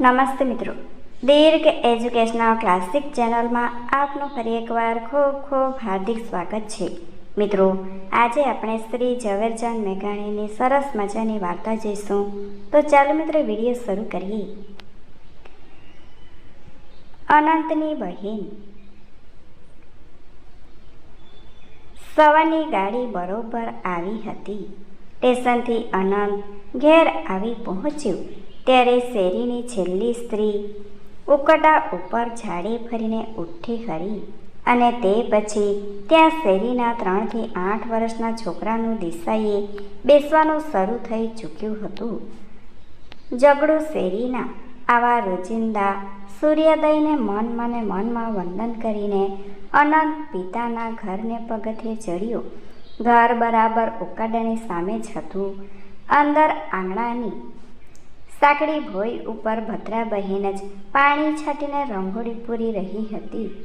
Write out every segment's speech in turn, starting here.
નમસ્તે મિત્રો. દીર્ઘ educational classic ચેનલમાં આપનું ફરી એકવાર ખૂબ ખૂબ હાર્દિક સ્વાગત છે. મિત્રો, આજે આપણે શ્રી ઝવેરચંદ મેઘાણીની સરસ મજાની વાર્તા જોઈશું. તો ચાલો મિત્રો વીડિયો શરૂ કરીએ. અનંતની બહેન. સવારની ગાડી બરોબર આવી હતી. સ્ટેશનથી અનંત ઘેર આવી પહોંચ્યું. ત્યારે શેરીની છેલ્લી સ્ત્રી ઉકડા ઉપર ઝાડી ફરીને ઉઠી ખરી અને તે પછી ત્યાં શેરીના ત્રણથી આઠ વર્ષના છોકરાનું દિશાએ બેસવાનું શરૂ થઈ ચૂક્યું હતું. ઝઘડું શેરીના આવા રોજિંદા સૂર્યોદયને મનમાં મને મનમાં વંદન કરીને અનંત પિતાના ઘરને પગથિયે ચડ્યો. ઘર બરાબર ઉકાડાની સામે જ હતું. અંદર આંગણાની સાંકડી ભોય ઉપર ભદ્રા બહેન જ પાણી છાંટીને રંગોળી પૂરી રહી હતી.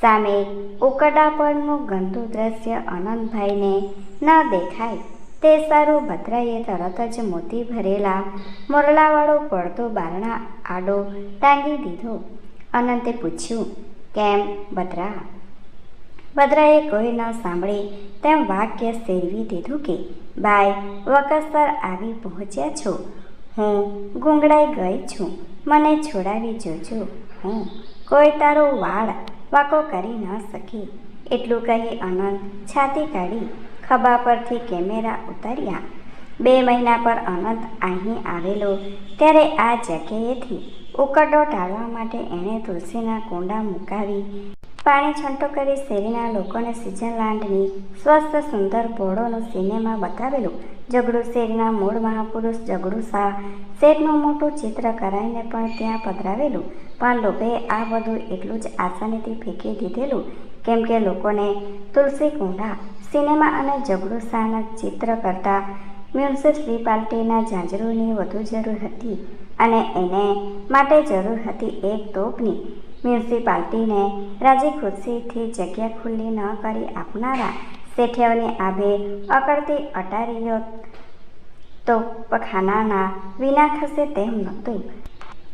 સામે ઉકડા પરનું ગંદુ દ્રશ્ય અનંતભાઈને ન દેખાય તે સારું ભદ્રાએ તરત જ મોતી ભરેલા મોરલાવાળો પડતો બારણા આડો ટાંગી દીધો. અનંતે પૂછ્યું, કેમ ભદ્રા? ભદ્રાએ કોઈ ન સાંભળે તેમ વાક્ય સેરવી દીધું કે, ભાઈ, વકસર આવી પહોંચ્યા છો. હું ગુંગળાઈ ગઈ છું. મને છોડાવી જોજો. હું કોઈ તારો વાળ વાકો કરી ન શકી. એટલું કહી અનંત છાતી કાઢી ખભા પરથી કેમેરા ઉતાર્યા. બે મહિના પર અનંત અહીં આવેલો. ત્યારે આ જગ્યાએથી ઉકડો ટાળવા માટે એણે તુલસીના કુંડા મુકાવી. પાણી છંટો કરી શેરીના લોકોને સ્વિટ્ઝરલેન્ડની સ્વસ્થ સુંદર બોર્ડોનું સિનેમા બતાવેલું. ઝઘડું શેરના મૂળ મહાપુરુષ ઝઘડું શાહ શેઠનું મોટું ચિત્ર કરાવીને પણ ત્યાં પધરાવેલું. પણ લોકોએ આ બધું એટલું જ આસાનીથી ફેંકી દીધેલું, કેમ કે લોકોને તુલસી કુંડા, સિનેમા અને શાહના ચિત્ર કરતાં મ્યુનિસિપાલિટીના ઝાંઝરોની વધુ જરૂર હતી અને એને માટે જરૂર હતી એક તોપની. મ્યુનિસિપાલિટીને રાજી ખુશીથી જગ્યા ખુલ્લી ન કરી આપનારા શેઠિયાઓની આભે અકળતી અટારીઓ તો પખાનાના વિના ખસે તેમ નહોતું.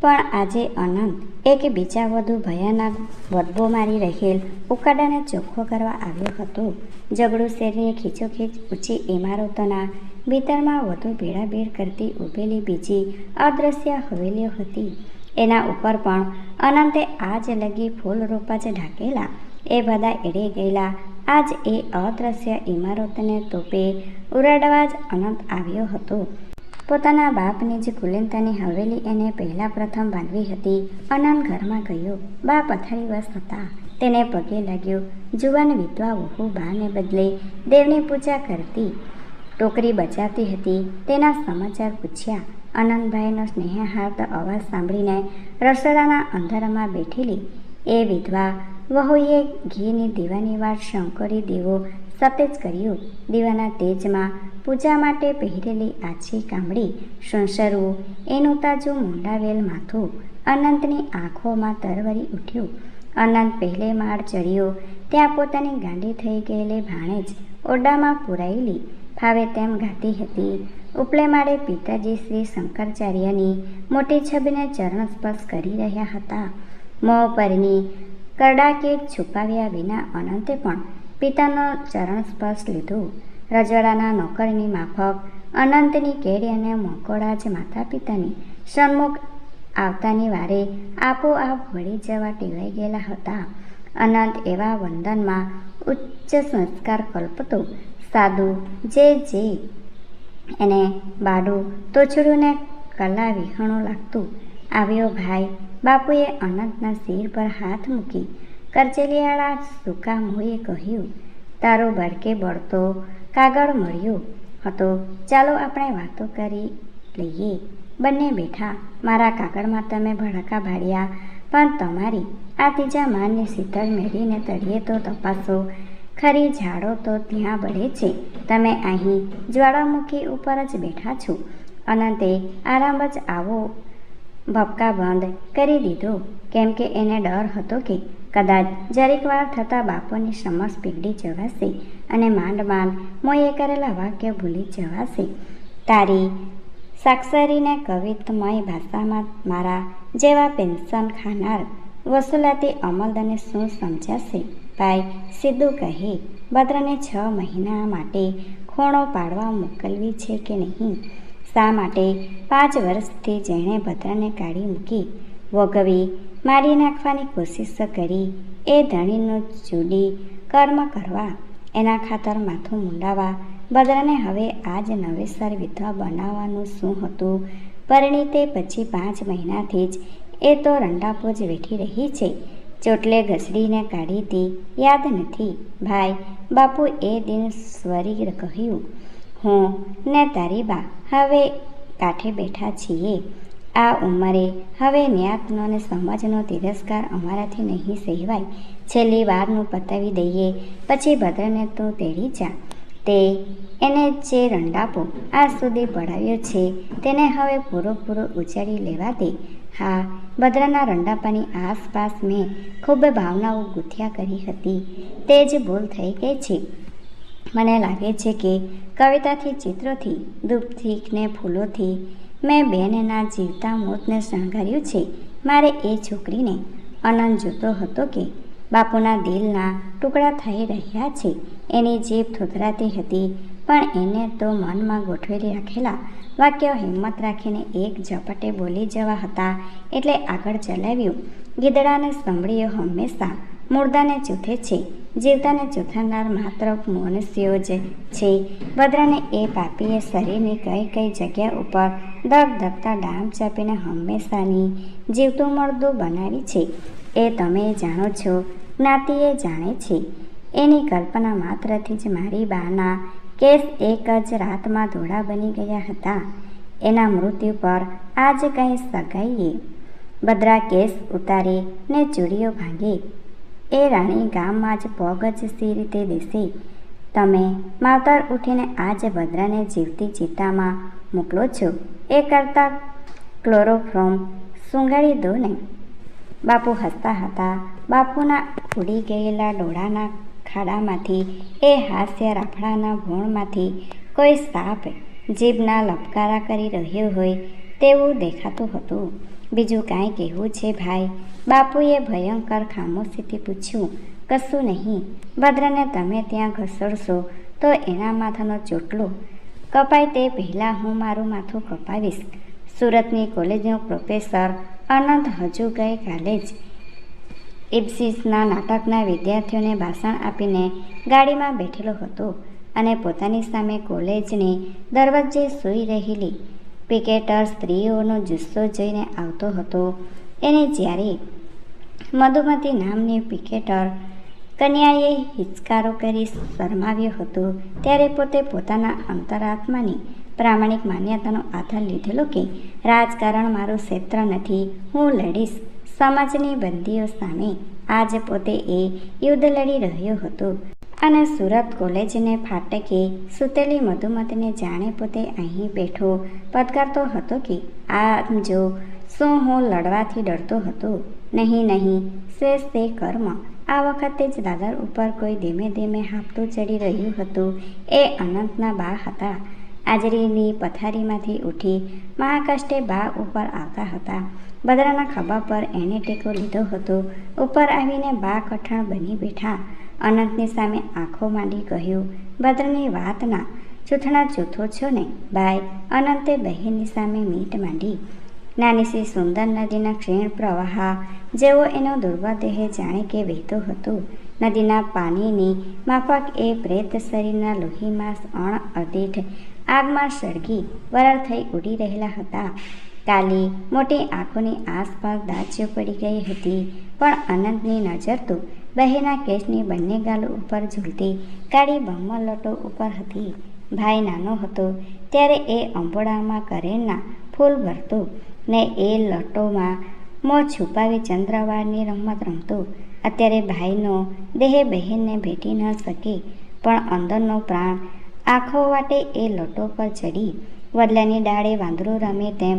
પણ આજે અનંત એક બીજા વધુ ભયાનક બદબો મારી રહેલ ઉકાડાને ચોખ્ખો કરવા આવ્યો હતો. ઝઘડું શેરીની ખીચોખીચ ઊંચી ઇમારતોના ભીતરમાં વધુ ભેળાભેળ કરતી ઊભેલી બીજી અદૃશ્ય હવેલીઓ હતી. એના ઉપર પણ અનંતે આજ લગી ફૂલ રોપા જ ઢાંકેલા. એ બધા એડે ગયેલા આજ એ અદ્રશ્ય ઇમારતને તોપે ઉરાડવા જ અનંત આવ્યો હતો. પોતાના બાપની જ કુલિનતાની હવેલી એને પહેલા પ્રથમ બાંધવી હતી. અનંત ઘરમાં ગયો. બા પથારીવશ હતા. તેને પગે લાગ્યો. જુવાન વિધવા વહુ બાને બદલે દેવની પૂજા કરતી. ટોકરી બચાવતી હતી. તેના સમાચાર પૂછ્યા. અનંતભાઈનો સ્નેહાર્થ અવાજ સાંભળીને રસોડાના અંધારામાં બેઠેલી એ વિધવા વહુએ ઘીની દીવાની વાત શંકરી દીવો સતેજ કર્યો. દીવાના તેજમાં પૂજા માટે પહેરેલી આછી કામડી સંસરવું, એનું તાજું મુંડાવેલ માથું, અનંતની આંખોમાં તરવરી ઉઠ્યું. અનંત પહેલે માળ ચડ્યો, ત્યાં પોતાની ગાંડી થઈ ગયેલી ભાણેજ ઓરડામાં પુરાયેલી ફાવે તેમ ગાતી હતી. ઉપલે માળે પિતાજી શ્રી શંકરાચાર્યની મોટી છબીને ચરણ સ્પર્શ કરી રહ્યા હતા. મોં પરની કરડાકીટ છુપાવ્યા વિના અનંતે પણ પિતાનો ચરણ સ્પર્શ લીધો. રજવાડાના નોકરની માફક, અનંતની કેડી અને મકોડા જ માતા પિતાની સન્મુખ આવતાની વારે આપોઆપ વળી જવા ટેવાઈ ગયેલા હતા. અનંત એવા વંદનમાં ઉચ્ચ સંસ્કાર કલ્પતો સાદું જે જે એને બાડું, તોછડું ને કલા વિહણું લાગતું. આવ્યો ભાઈ બાપુએ અનંતના શિર પર હાથ મૂકી કરચેલિયાળા સૂકા મોએ કહ્યું. તારો બાળકે બળતો કાગળ મળ્યો હતો. ચાલો આપણે વાતો કરી લઈએ. બંને બેઠા. મારા કાગળમાં તમે ભડકા ભાડ્યા, પણ તમારી આ ત્રીજા માનને શીતળ મેળીને તળીએ તો તપાસો. ખરી ઝાડો તો ત્યાં બળે છે. તમે અહીં જ્વાળામુખી ઉપર જ બેઠા છો. અનંતે, આરામ જ આવો. ભપકા બંધ કરી દીધો. કેમ કે એને ડર હતો કે કદાચ જરીક વાર થતાં બાપુની સમસ પીગળી જવાશે અને માંડ માંડ મોએ કરેલા વાક્ય ભૂલી જવાશે. તારી સાક્ષરીને કવિતમય ભાષામાં મારા જેવા પેન્શન ખાનાર વસૂલાતી અમલદને શું સમજાશે? ભાઈ, સીધું કહે, ભદ્રને છ મહિના માટે ખોણો પાડવા મોકલવી છે કે નહીં? શા માટે પાંચ વર્ષથી જેણે ભદ્રને કાઢી મૂકી, વગવી મારી નાખવાની કોશિશ કરી, એ ધણીનું જુડી કર્મ કરવા, એના ખાતર માથું મુંડાવા, ભદ્રને હવે આજ નવેસર વિધવા બનાવવાનું શું હતું? પરિણીતે પછી પાંચ મહિનાથી જ એ તો રંડાપો જ વેઠી રહી છે. ચોટલે ઘસડીને કાઢી હતી. યાદ નથી. ભાઈ, બાપુ એ દિન સ્વરી કહ્યું હું ને તારી બા હવે કાંઠે બેઠા છીએ. આ ઉંમરે હવે ન્યાતનો અને સમાજનો તિરસ્કાર અમારાથી નહીં સહેવાય. છેલ્લી વારનું પતાવી દઈએ, પછી ભદ્રને તું તેડી જા. તે એને જે રંડાપો આજ સુધી પડાવ્યો છે, તેને હવે પૂરો ઉજાડી લેવા દે. હા, ભદ્રના રંડાપાની આસપાસ મેં ખૂબ ભાવનાઓ ગૂંથ્યા કરી હતી. તે જ ભૂલ થઈ ગઈ છે. મને લાગે છે કે કવિતાથી, ચિત્રોથી, દુઃખથી ને ફૂલોથી મેં બેનના જીવતા મોતને શણગાર્યું છે. મારે એ છોકરીને અનંત જોતો હતો કે બાપુના દિલના ટુકડા થઈ રહ્યા છે. એની જીભ થોતરાતી હતી, પણ એને તો મનમાં ગોઠવેલી રાખેલા વાક્યો હિંમત રાખીને એક ઝપટે બોલી જવા હતા એટલે આગળ ચલાવ્યું. ગીદડાને સંભળીઓ હંમેશા મુર્દાને ચૂથે છે. જીવતાને ચૂથાનાર માત્ર મનુષ્યો જ છે. ભદ્રાને એ પાપીએ શરીરની કઈ કઈ જગ્યા ઉપર ધગ ધબતા ડામ ચાપીને હંમેશાની જીવતું મળતું બનાવી છે. એ તમે જાણો છો, જ્ઞાતિએ જાણે છે. એની કલ્પના માત્રથી જ મારી બાના કેસ એક જ રાતમાં ધોળા બની ગયા હતા. એના મૃત્યુ પર આજ કંઈ સગાઈએ. બદરા કેસ ઉતારે ને ચૂડીઓ ભાંગે. એ રાણી ગામમાં જ પગ જ સી રીતે દેશે. તમે, માવતર ઉઠીને આજ ભદ્રાને જીવતી ચિત્તામાં મોકલો છો? એ કરતાં ક્લોરોફ્રોમ સુંગાડી દો ને. બાપુ હસતા હતા. બાપુના ઉડી ગયેલા ડોળાના ખાડામાંથી, એ હાસ્ય રાફડાના ભોણમાંથી કોઈ સાપ જીભના લપકારા કરી રહ્યો હોય તેવું દેખાતું હતું. બીજું કાંઈ કહેવું છે ભાઈ? બાપુએ ભયંકર ખામોશીથી પૂછ્યું, કશું નહીં, ભદ્રને તમે ત્યાં ઘસડશો તો એના માથાનો ચોટલો. કપાય તે પહેલાં હું મારું માથું કપાવીશ. સુરતની કોલેજનો પ્રોફેસર અનંત હજુ ગઈકાલે જ ઇપ્સિસના નાટકના વિદ્યાર્થીઓને ભાષણ આપીને ગાડીમાં બેઠેલો હતો અને પોતાની સામે કોલેજની દરવાજે સૂઈ રહેલી પિકેટર સ્ત્રીઓનો જુસ્સો જોઈને આવતો હતો. એને જ્યારે મધુમતી નામની પિકેટર કન્યાએ હિચકારો કરી શરમાવ્યો હતો, ત્યારે પોતે પોતાના અંતરાત્માની પ્રામાણિક માન્યતાનો આધાર લીધેલો કે, રાજકારણ મારું ક્ષેત્ર નથી, હું લડીશ. સમાજની બંદીઓ સામે આજે પોતે એ યુદ્ધ લડી રહ્યો હતો. અને સુરત કોલેજને ફાટકે સૂતેલી મધુમતીને જાણે પોતે અહીં બેઠો. પડકારતો હતો કે આ જો શું હું લડવાથી ડરતો હતો? નહીં નહીં શેષ તે કર્મ. આ વખતે જ દાદર ઉપર કોઈ ધીમે ધીમે હાંફતું ચડી રહ્યું હતું. એ અનંતના બા હતા. આજરીની પથારીમાંથી ઉઠી મહાકષ્ટે બા ઉપર આવતા હતા. બદરાના ખભા પર એણે ટેકો લીધો હતો. ઉપર આવીને બા કઠણ બની બેઠા. અનંતની સામે આંખો માંડી કહ્યું, ભદ્રની વાતના જૂથણા જૂથો છો ને, ભાઈ. અનંતે બહેનની સામે મીટ માંડી. નાની સી સુંદર નદીના ક્ષીણ પ્રવાહ જેવો એનો દુર્વાદેહ જાણે કે વહેતો હતો. નદીના પાણીની માફક એ પ્રેત શરીરના લોહીમાં અણ અદીઠ આગમાં સળગી વરાળ થઈ ઉડી રહેલા હતા. કાલી મોટી આંખોની આસપાસ દાચીઓ પડી ગઈ હતી, પણ અનંતની નજર તો બહેના કેશની બંને ગાલો ઉપર ઝૂલતી કાળી બમ્મલટો ઉપર હતી. ભાઈ નાનો હતો. ત્યારે એ અંબોડામાં કરેણના ફૂલ ભરતો ને એ લટોમાં મોં છુપાવી ચંદ્રવાળની રમત રમતો. અત્યારે ભાઈનો દેહ બહેનને ભેટી ન શકે, પણ અંદરનો પ્રાણ આંખો વાટે એ લટો પર ચડી. વડલાની ડાળે વાંદરો રમે તેમ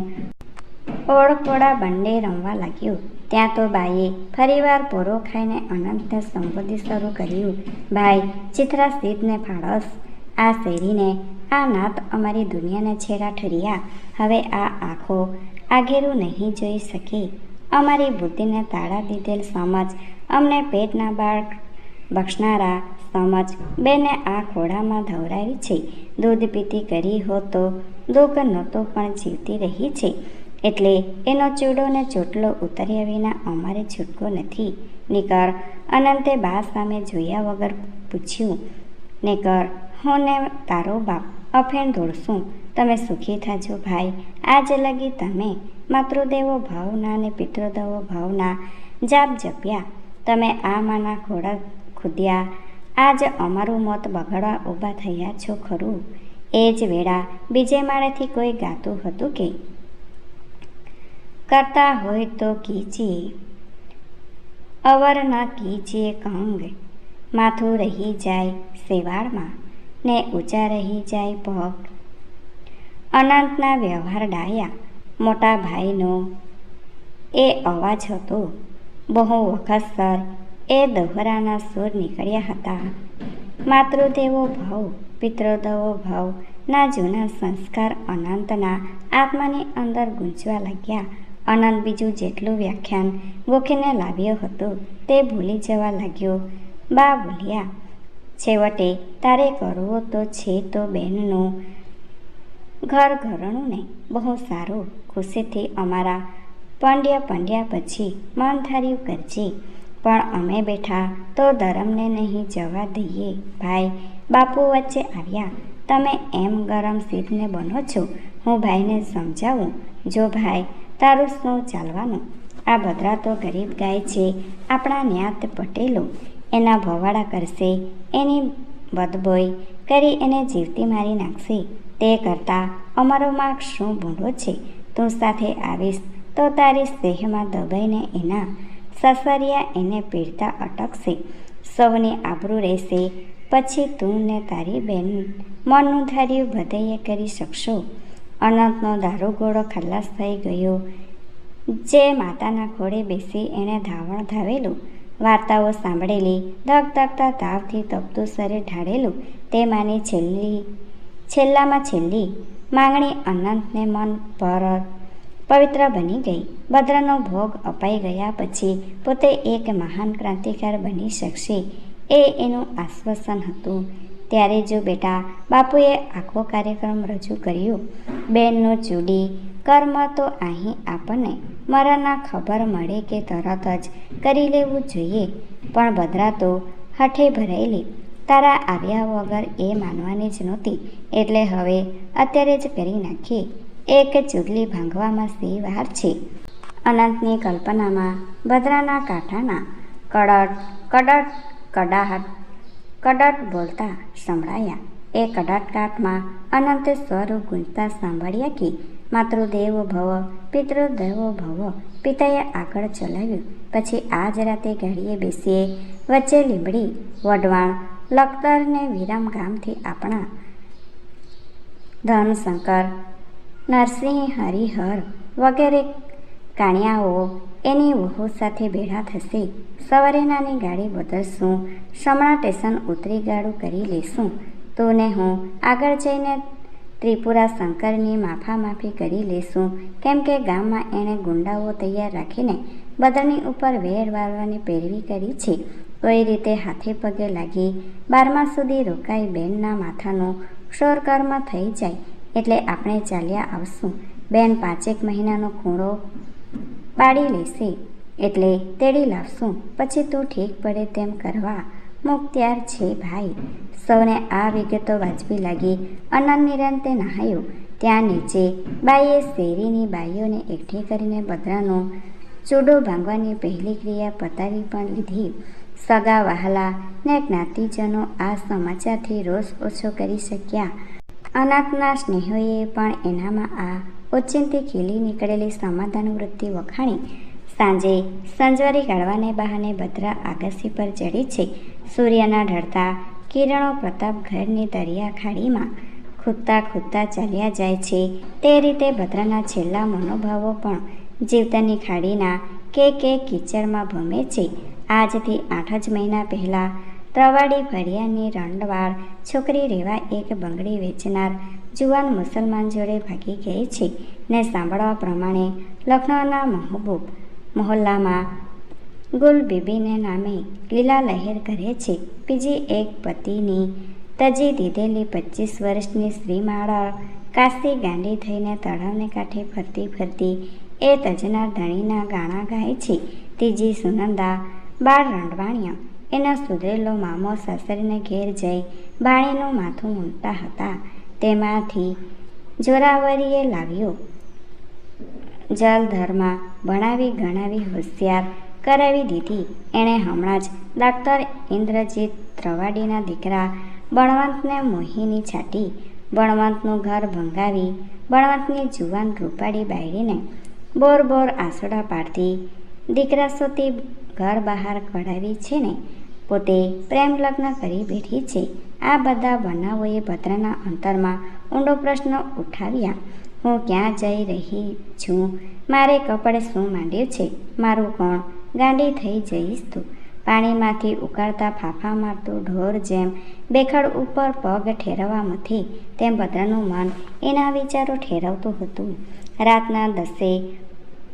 ઓળકોડા બંને રમવા લાગ્યું. ત્યાં તો બાઈએ ફરીવાર પોરો ખાઈને અનંતને સંબોધી શરૂ કર્યું. ભાઈ ચિત્રા સ્થિતને ફાળસ. આ શેરીને, આ નાત અમારી દુનિયાને છેડા ઠર્યા. હવે આ આંખો આગેરું નહીં જોઈ શકે. અમારી બુદ્ધિને તાળા દીધેલ સમજ, અમને પેટના બાળ બક્ષનારા સમજ, બેને આ ખોડામાં ધવરાવી છે. દૂધ પીતી કરી હો તો દુઃખ નહોતો પણ જીવતી રહી છે. એટલે એનો ચૂડો ને ચોટલો ઉતર્યા વિના અમારે છૂટકો નથી. નિકર, અનંતે બા સામે જોયા વગર પૂછ્યું, નિકર, હું ને તારો બાપ અફેણ દોડશું. તમે સુખી થાજો ભાઈ. આજ લગી તમે માતૃદેવો ભાવના ને પિતૃદેવો ભાવના જાપ જપ્યા. તમે આ માના ખોડા ખુદ્યા. આજ અમારું મોત બગાડવા ઊભા થયા છો ખરું. એ જ વેળા બીજે માળેથી કોઈ ગાતું હતું કે કરતા હોય તો કીજીએ અવર ન કીજીએ કંગ. માથું રહી જાય સેવાળમાં ને ઊંચા રહી જાય પગ. અનંતના વ્યવહાર ડાયા મોટા ભાઈનો. એ અવાજ હતો. બહુ વખતસર એ દોહરાના સૂર નીકળ્યા હતા. માતૃદેવો ભાવ, પિતૃદેવો ભાવ ના જૂના સંસ્કાર અનંતના આત્માની અંદર ગુંજવા લાગ્યા. અનંત બીજું જેટલું વ્યાખ્યાન ગોખીને લાવ્યો હતો, તે ભૂલી જવા લાગ્યો. બા, બોલ્યા, છેવટે તારે કરવો તો છે તો બેનનું ઘર ઘરણું ને, બહુ સારું. ખુશીથી અમારા પંડ્યા પંડ્યા પછી મન ધાર્યું કરજે. પણ અમે બેઠા તો ધરમને નહીં જવા દઈએ. ભાઈ, બાપુ વચ્ચે આવ્યા. તમે એમ ગરમ સીધને બનો છો. હું ભાઈને સમજાવું. જો ભાઈ તારું શું ચાલવાનું. આ ભદ્રા તો ગરીબ ગાય છે. આપણા ન્યાત પટેલો એના ભવાડા કરશે. એની બદબોય કરી એને જીવતી મારી નાખશે. તે કરતાં અમારો માર્ગ શું ભૂંડો છે? તું સાથે આવીશ તો તારી સ્નેહમાં દબાઈને એના સસરિયા એને પીડતા અટકશે. સૌની આબરૂ રહેશે. પછી તું ને તારી બેન મનનું ધાર્યું બધે કરી શકશો. અનંતનો દારૂગોળો ખલાસ થઈ ગયો. જે માતાના ખોળે બેસી એણે ધાવણ ધાવેલું. વાર્તાઓ સાંભળેલી, ધક ધકતા તાવથી તપતું શરીર ઢાળેલું. તેમાંની છેલ્લી, છેલ્લામાં છેલ્લી, માંગણી અનંતને મન પરત પવિત્ર બની ગઈ. ભદ્રનો ભોગ અપાઈ ગયા પછી પોતે એક મહાન ક્રાંતિકાર બની શકશે. એ એનું આશ્વાસન હતું. ત્યારે જો બેટા બાપુએ આખો કાર્યક્રમ રજૂ કર્યો, બેનનો ચૂડી, કર્મ તો અહીં આપણને મરણના ખબર મળે કે તરત જ કરી લેવું જોઈએ. પણ ભદ્રા તો હઠે ભરાયેલી તારા આવ્યા વગર એ માનવાની જ નહોતી. એટલે હવે અત્યારે જ કરી નાખીએ. એક ચૂડલી ભાંગવામાં સી વાર છે. અનંતની કલ્પનામાં ભદ્રાના કાંઠાના કડટ કડટ કડાહટ કડટ બોલતા સંભળાયા. એ કડાટકાટમાં અનંત સ્વરૂપ ગુંજતા સાંભળ્યા કે માતૃદેવો ભવ, પિતૃદેવો ભવ, પિતાએ આગળ ચલાવ્યું. પછી આજ રાતે ગાડીએ બેસીએ, વચ્ચે લીંબડી, વઢવાણ લખતરને વિરામ ગામથી આપણા ધનશંકર, નરસિંહ, હરિહર વગેરે કાણિયાઓ એની વહુ સાથે ભેળા થશે. સવારે નાની ગાડી બદલશું. સમણા સ્ટેશન ઉતરી ગાડું કરી લેશું. તો ને હું આગળ જઈને ત્રિપુરા શંકરની માફા માફી કરી લેશું. કેમ કે ગામમાં એણે ગુંડાઓ તૈયાર રાખીને બદરની ઉપર વેર વાળવાની પેરવી કરી છે. તો એ રીતે હાથે પગે લાગી બારમા સુધી રોકાઈ બેનના માથાનો શોરકર્મ થઈ જાય. એટલે આપણે ચાલ્યા આવશું. બેન પાંચેક મહિનાનો ખૂણો પાડી લેશે. એટલે તેડી લાવશું. પછી તું ઠીક પડે તેમ કરવા મુખત્યાર છે ભાઈ. સૌને આ વિગતો વાજબી લાગી. અનંત નિરંતે નહાયો. ત્યાં નીચે બાઈએ શેરીની બાઈઓને એકઠી કરીને બદરાનો ચૂડો ભાંગવાની પહેલી ક્રિયા પતાવી પણ લીધી. સગા વહાલા ને જ્ઞાતિજનો આ સમાચારથી રોષ ઓછો કરી શક્યા. અનાથના સ્નેહોએ પણ એનામાં આ ઓચિંતી ખીલી નીકળેલી સમાધાન વૃત્તિ વખાણી સાંજે સંજવારી કાઢવાને બહાને ભદ્રા આગાસી પર ચડી છે. સૂર્યના ઢળતા કિરણો પ્રતાપ ઘરની દરિયા ખાડીમાં ખૂદતા ખૂદતા ચાલ્યા જાય છે. તે રીતે ભદ્રાના છેલ્લા મનોભાવો પણ જીવતાની ખાડીના કે કે કીચડમાં ભમે છે. આજથી આઠ જ મહિના પહેલાં ત્રવાડી ફળિયાની રંડવાળ છોકરી રેવા એક બંગડી વેચનાર જુવાન મુસલમાન જોડે ભાગી ગઈ છે ને સાંભળવા પ્રમાણે લખનૌના મહબૂબ મહોલ્લામાં ગુલ બીબીને નામે લીલા લહેર કરે છે. બીજી એક પતિની તજી દીધેલી પચીસ વર્ષની શ્રીમાળા કાશી ગાંડી થઈને તળાવને કાંઠે ફરતી ફરતી એ તજના ધણીના ગાણા ગાય છે. ત્રીજી સુનંદા બાળ રંડવાણિયા એના સુધરેલો મામો સાસરીને ઘેર જઈ બાણીનું માથું મૂકતા હતા. તેમાંથી જોરાવરીએ લાવ્યો. જલધરમાં ભણાવી ગણાવી હોશિયાર કરાવી દીધી. એણે હમણાં જ ડાક્ટર ઇન્દ્રજીત ત્રવાડીના દીકરા બળવંતને મોહીની છાટી, બળવંતનું ઘર ભંગાવી, બળવંતની જુવાન રૂપાળી બાયડીને બોર બોર આસોડા પાડતી દીકરા સોતી ઘર બહાર કઢાવી છે ને? પોતે પ્રેમ લગ્ન કરી બેઠી છે. આ બધા બનાવોએ ભદ્રના અંતરમાં ઊંડો પ્રશ્ન ઉઠાવ્યા. હું ક્યાં જઈ રહી છું? મારે કપડે શું માંડ્યું છે? મારું કોણ? ગાંડી થઈ જઈશ તું. પાણીમાંથી ઉકાળતા ફાફા મારતું ઢોર જેમ બેખડ ઉપર પગ ઠેરવવા મથી, તેમ ભદ્રનું મન એના વિચારો ઠેરવતું હતું. રાતના દસે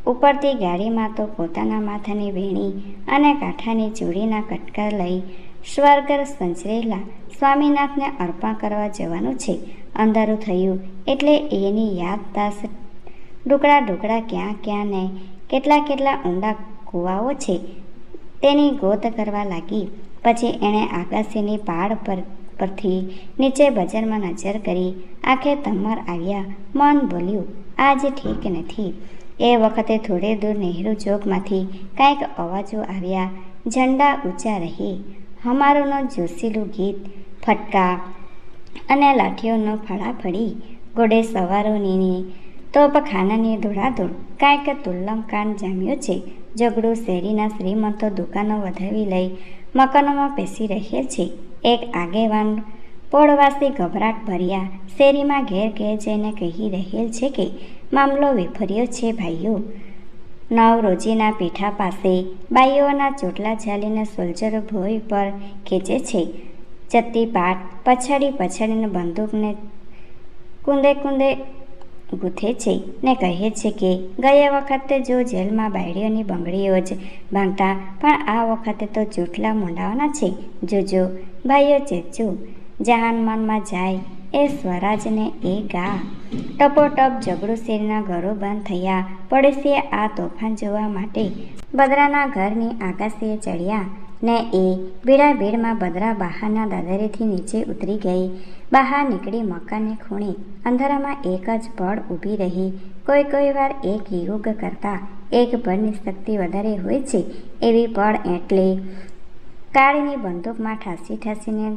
ઉપરથી ગાડીમાં તો પોતાના માથાની વેણી અને કાંઠાની ચૂડીના કટકા લઈ સ્વર્ગ સંચરેલા સ્વામીનાથને અર્પણ કરવા જવાનું છે. અંધારું થયું એટલે એની યાદદાસ ડુકડા ડુકડા ક્યાં ક્યાં ને કેટલા કેટલા ઊંડા કૂવાઓ છે. તેની ગોત કરવા લાગી. પછી એણે આકાશીની પાડ પર, પરથી નીચે બજારમાં નજર કરી. આંખે તમર આવ્યા. મન બોલ્યું, આજ ઠીક નથી. એ વખતે થોડે દૂર નહેરુ ચોકમાંથી કાંઈક અવાજો આવ્યા. ઝંડા ઊંચા રહી. હમારોનું જોશીલું ગીત, ફટકા અને લાઠીઓનો ફળાફળી ઘોડે સવારોની તોપખાનાની ધોળાધોળ, કાંઈક તુલ્લમ કાંડ જામ્યો છે, ઝઘડું શેરીના શ્રીમંતો દુકાનો વધાવી લઈ, મકાનોમાં પેસી રહ્યા છે, એક આગેવાન પોળવાસી ગભરાટ ભર્યા, શેરીમાં ઘેર ઘેર જઈને કહી રહેલ છે કે, મામલો વિફર્યો છે ભાઈઓ નવ રોજીના પીઠા પાસે બાઈઓના ચોટલા ઝાલીને સોલ્જરો ભોય પર ખેંચે છે. જતી પાટ પછાડી પછાડીને બંદૂકને કુંદે કુંદે ગૂંથે છે ને કહે છે કે, ગયા વખતે જો જેલમાં બાયડીઓની બંગડીઓ જ ભાંગતા, પણ આ વખતે તો ચોટલા મૂંડાવાના છે. જોજો ભાઈઓ ચેચો. જહાન મનમાં જાય એ સ્વરાજને એ ગા. ટપોટપ શેરના ઘરો બંધ થયા. પડોશીએ આ તોફાન જોવા માટે બદરાના ઘરની આકાશીએ ચડ્યા ને એ ભીડા ભીડમાં બદરા બહારના દાદરેથી નીચે ઉતરી ગઈ. બહાર નીકળી મકાનને ખૂણે. અંધારામાં એક જ પળ ઊભી રહી. કોઈ કોઈ વાર એક યોગ કરતાં એક પળની શક્તિ વધારે હોય છે એવી પળ એટલે. કાળીની બંદૂકમાં ઠાસી ઠાસીને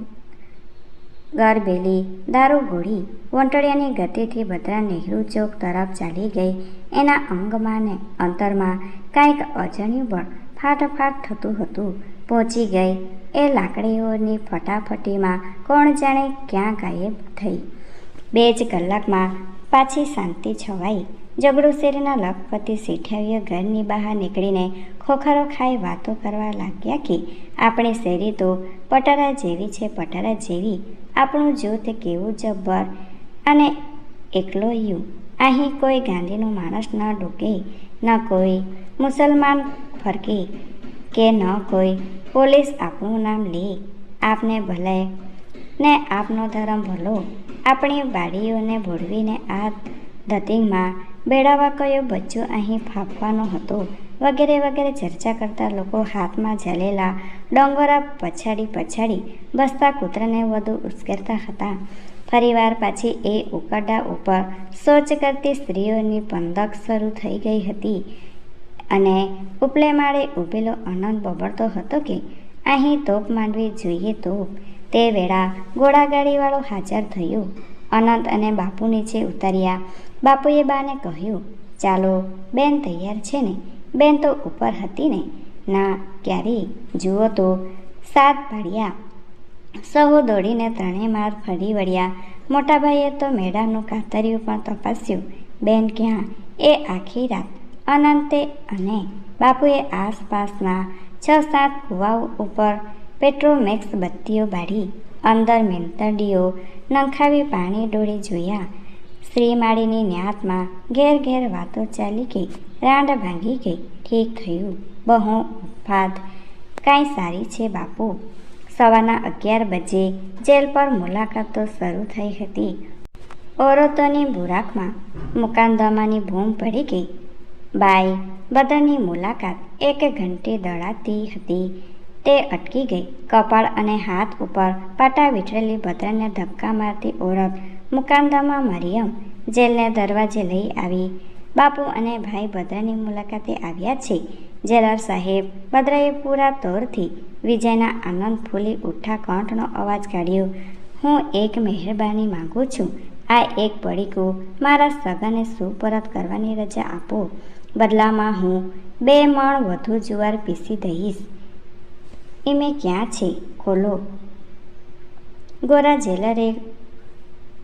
ગરબેલી દારૂ ગોળી વંટડિયાની ગતિથી બધા નહેરુ ચોક તરફ ચાલી ગઈ. એના અંગમાં ને અંતરમાં કાંઈક અજાણ્યું બળ ફાટફાટ થતું હતું. પહોંચી ગઈ. એ લાકડીઓની ફટાફટીમાં કોણ જાણે ક્યાં ગાયબ થઈ. બે જ કલાકમાં પાછી શાંતિ છવાઈ. જબડુ શેરીના લખપતિ શેઠિયાવીઓ ઘરની બહાર નીકળીને ખોખરો ખાઈ વાતો કરવા લાગ્યા કે, આપણી શેરી તો પટારા જેવી છે, પટારા જેવી. આપણું જૂથ કેવું જબ્બર અને એકલો યુ. અહીં કોઈ ગાંધીનું માણસ ન ડૂકે ન કોઈ મુસલમાન ફરકે કે ન કોઈ પોલીસ આપણું નામ લે. આપને ભલે ને આપનો ધર્મ ભલો. આપણી વાડીઓને ભોળવીને આ ધતિંગમાં બેડાવા કયો બચ્ચો અહીં ફાંફવાનો હતો વગેરે વગેરે ચર્ચા કરતા લોકો હાથમાં ઝલેલા ડોંગરા પછાડી પછાડી બસતા કૂતરાને વધુ ઉશ્કેરતા હતા. ફરીવાર પાછી એ ઉકરડા ઉપર શૌચ કરતી સ્ત્રીઓની પંદક શરૂ થઈ ગઈ હતી અને ઉપલે માળે ઊભેલો આનંદ બબડતો હતો કે અહીં તોપ માંડવી જોઈએ તોપ તે વેળા ઘોડાગાડીવાળો હાજર થયો. અનંત અને બાપુ નીચે ઉતર્યા. બાપુએ બાને કહ્યું, ચાલો, બેન તૈયાર છે ને? બેન તો ઉપર હતી ને? ના, ક્યારે? જુઓ તો. સાત પાડ્યા સહુ દોડીને ત્રણેય માળ ફરી વળ્યા. મોટાભાઈએ તો મેળાનું કાતર્યું પણ તપાસ્યું. બેન ક્યાં? એ આખી રાત. અનંતે અને બાપુએ આસપાસના છ સાત કૂવાઓ ઉપર પેટ્રોમેક્સ બત્તીઓ બાળી અંદર મેંતડીઓ નંખાવી પાણી ડોળી જોયા. શ્રીમાળીની ન્યાતમાં ઘેર ઘેર વાતો ચાલી ગઈ. રાંડ ભાંગી ગઈ. ઠીક થયું. બહુ ઉફાદ કાંઈ સારી છે બાપુ. સવારના અગિયાર બજે જેલ પર મુલાકાતો શરૂ થઈ હતી. ઓરતોની બુરાકમાં મુકાંદમાની બૂમ પડી ગઈ. બાઈ, બધાની મુલાકાત એક ઘંટી દળાતી હતી. તે અટકી ગઈ. કપાળ અને હાથ ઉપર પાટા વીંટળેલી ભદ્રને ધક્કા મારતી ઓળખ મુકામદામાં મરિયમ જેલને દરવાજે લઈ આવી. બાપુ અને ભાઈ ભદ્રની મુલાકાતે આવ્યા છે. જેલર સાહેબ ભદ્રાએ પૂરા તોરથી વિજયના આનંદ ફૂલી ઉઠા કંઠનો અવાજ કાઢ્યો. હું એક મહેરબાની માગું છું. આ એક પડીકું મારા સગાને સુપરત કરવાની રજા આપો. બદલામાં હું બે મણ વધુ જુવાર પીસી દઈશ. એમે ક્યાં છે? ખોલો. ગોરા જેલરે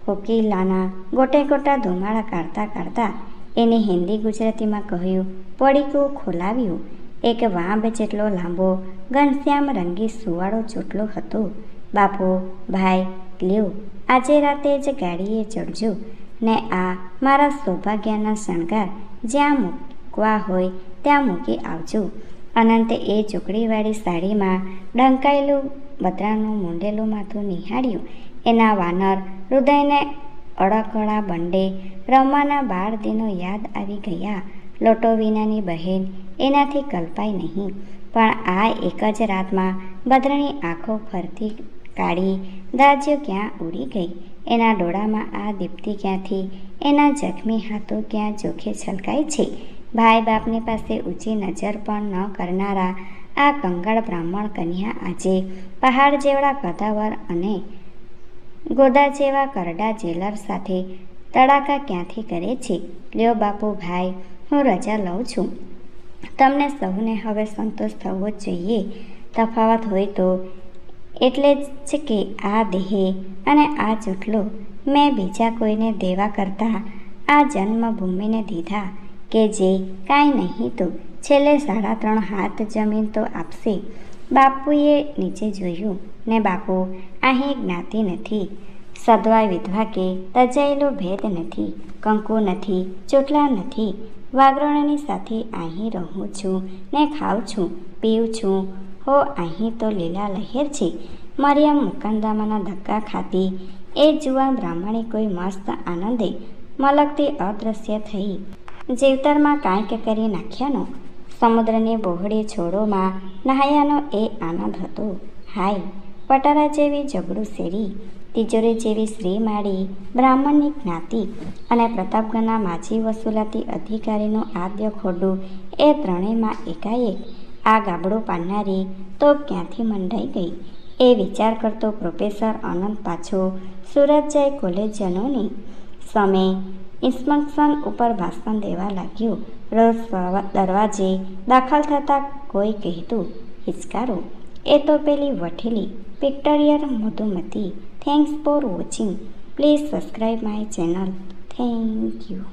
કોકિલાના ગોટે ગોટા ધુમાડા કાઢતા કાઢતા એને હિન્દી ગુજરાતીમાં કહ્યું, પડીકું ખોલાવ્યું? એક વાંબ જેટલો લાંબો, ઘનશ્યામ રંગી સુવાળો ચોટલો હતો. બાપુ, ભાઈ, લ્યો, આજે રાતે જ ગાડીએ ચડજો. ને આ મારા સૌભાગ્યના શણગાર જ્યાં મૂકવા હોય ત્યાં મૂકી આવજો. અનંતે એ ચોકડીવાળી સાડીમાં ઢંકાયેલું બદરાનું મૂંડેલું માથું નિહાળ્યું. એના વાનર હૃદયને અડકળા બંડે રમવાના બાળ દિનો યાદ આવી ગયા. લોટો વિનાની બહેન એનાથી કલ્પાય નહીં. પણ આ એક જ રાતમાં બદરાની આંખો ફરતી કાઢી દાજ્યો ક્યાં ઉડી ગઈ? એના ડોળામાં આ દીપ્તિ ક્યાંથી? એના જખમી હાથો ક્યાં જોખે છલકાય છે? ભાઈ બાપની પાસે ઊંચી નજર પણ ન કરનારા આ કંગાળ બ્રાહ્મણ કન્યા આજે પહાડ જેવડા કદાવર અને ગોદા જેવા કરડા જેલર સાથે તડાકા ક્યાંથી કરે છે? લ્યો બાપુ ભાઈ, હું રજા લઉં છું. તમને સૌને હવે સંતોષ થવો જોઈએ. તફાવત હોય તો એટલે જ કે આ દેહે અને આ ચોટલો મેં બીજા કોઈને દેવા કરતાં આ જન્મભૂમિને દીધા. કે જે કાંઈ નહીં તો છેલ્લે સાડા ત્રણ હાથ જમીન તો આપશે. બાપુએ નીચે જોયું ને બાપુ, અહીં જ્ઞાતિ નથી. સદવા વિધવા કે તજાયેલો ભેદ નથી, કંકુ નથી, ચોટલા નથી. વાગરણની સાથે અહીં રહું છું ને ખાઉં છું, પીઉં છું. હો, અહીં તો લીલા લહેર છે. મરિયમ મુકંદામાના ધક્કા ખાતી એ જુવાન બ્રાહ્મણી કોઈ મસ્ત આનંદે મલકતી અદૃશ્ય થઈ જીવતરમાં કાંઈક કરી નાખ્યાનો, સમુદ્રની બોહળી છોડોમાં નહાયાનો એ આનંદ હતો. હાય, પટારા જેવી જબડું શેરી, તિજોરી જેવી શ્રીમાળી બ્રાહ્મણની જ્ઞાતિ અને પ્રતાપગઢના માજી વસૂલાતી અધિકારીનું આદ્ય ખોડું એ ત્રણેયમાં એકાએક આ ગાબડું પાડનારી તો ક્યાંથી મંડાઈ ગઈ? એ વિચાર કરતો પ્રોફેસર અનંત પાછો સુરત જાય કોલેજનોની સમય ઇન્સ્પેક્શન ઉપર ભાષણ દેવા લાગ્યો. રોજ દરવાજે દાખલ થતાં કોઈ કહેતું, હિચકારો. એ તો પેલી વઠેલી પિક્ટરિયર Madhumati. Thanks for watching please subscribe my channel thank you